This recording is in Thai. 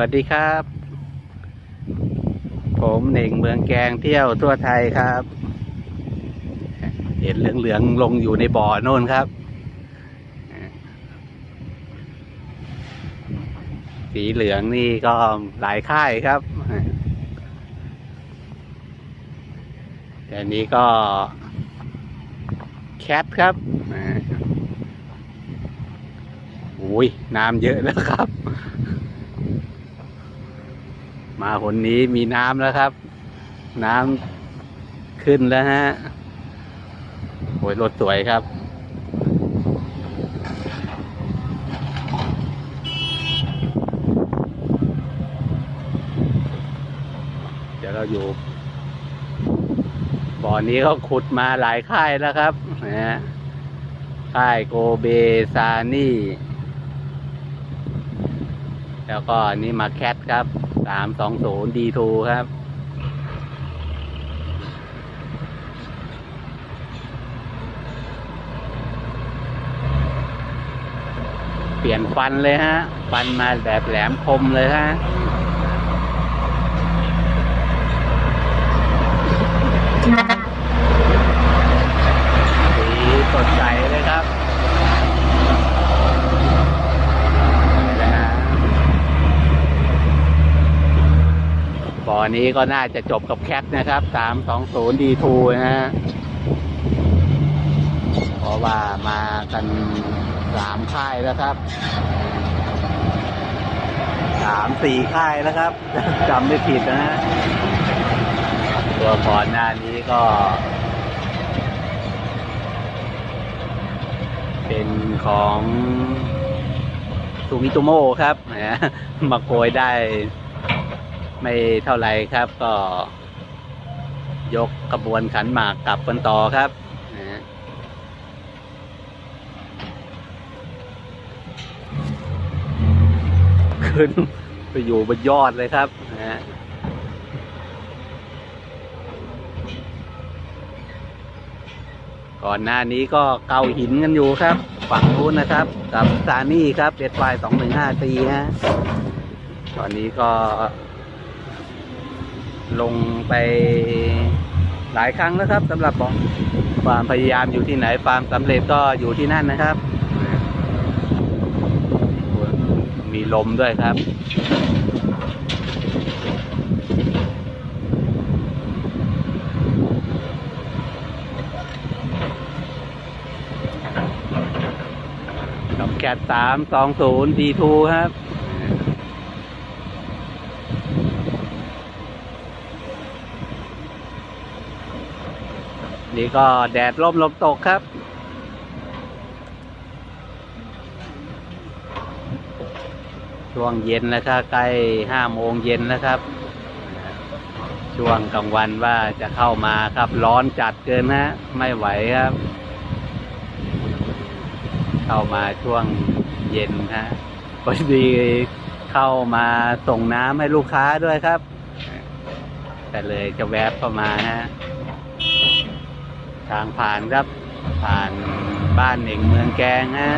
วัสดีครับ ผมเหน่งเมืองแกงเที่ยวทั่วไทยครับ เห็นเหลืองๆลงอยู่ในบ่อโน่นครับ สีเหลืองนี่ก็หลายค่ายครับ แต่นี้ก็ แคทครับอุ้ยน้ำเยอะแล้วครับ มาคนนี้มีน้ำแล้วครับ น้ำขึ้นแล้วฮะโอ้ยรถสวยครับ เดี๋ยวเราอยู่บ่อนี้เขาขุดมาหลายค่ายแล้วครับนะฮะค่ายโกเบซานี่ แล้วก็นนี่มาแคทครับ สามสองศูนย์ดีทูครับ เปลี่ยนฟันเลยฮะ ฟันมาแบบแหลมคมเลยฮะ สีสดใสเลยครับนะฮะ บ่อนี้ก็น่าจะจบกับแคทนะครับ320 D2 นย์ดีทูนะฮะเพราะว่ามากันสามค่ายแล้วครับสามสี่ค่ายแล้วครับจำไม่ผิดนะฮะตัวก่อนหน้านี้ก็ เป็นของซูมิโตโมครับนะมาโกยได้ ไม่เท่าไรครับก็ ยกกระบวนขันหมากกลับกันต่อครับนะขึ้นไปอยู่บนยอดเลยครับนะก่อนหน้านี้ก็เกาหินกันอยู่ครับ ฝั่งนู้นนะครับ กับซานี่ครับเด็ดไฟสองหนึ่งห้าตีฮะตอนนี้ก็ ลงไปหลายครั้งแล้วครับสำหรับความพยายามอยู่ที่ไหนความสำเร็จก็อยู่ที่นั่นนะครับ มีลมด้วยครับกับแคทสามสองศูนย์ดีทูครับ นี่ก็แดดร่มลมตกครับ ช่วงเย็นแล้วครับใกล้ห้าโมงเย็นแล้วครับ ช่วงกลางวันว่าจะเข้ามาครับร้อนจัดเกินฮะไม่ไหวครับ เข้ามาช่วงเย็นฮะพอดีเข้ามาส่งน้ำให้ลูกค้าด้วยครับ แต่เลยจะแวบเข้ามาฮะ ทางผ่านครับ ผ่านบ้านเองเมืองแกงฮะ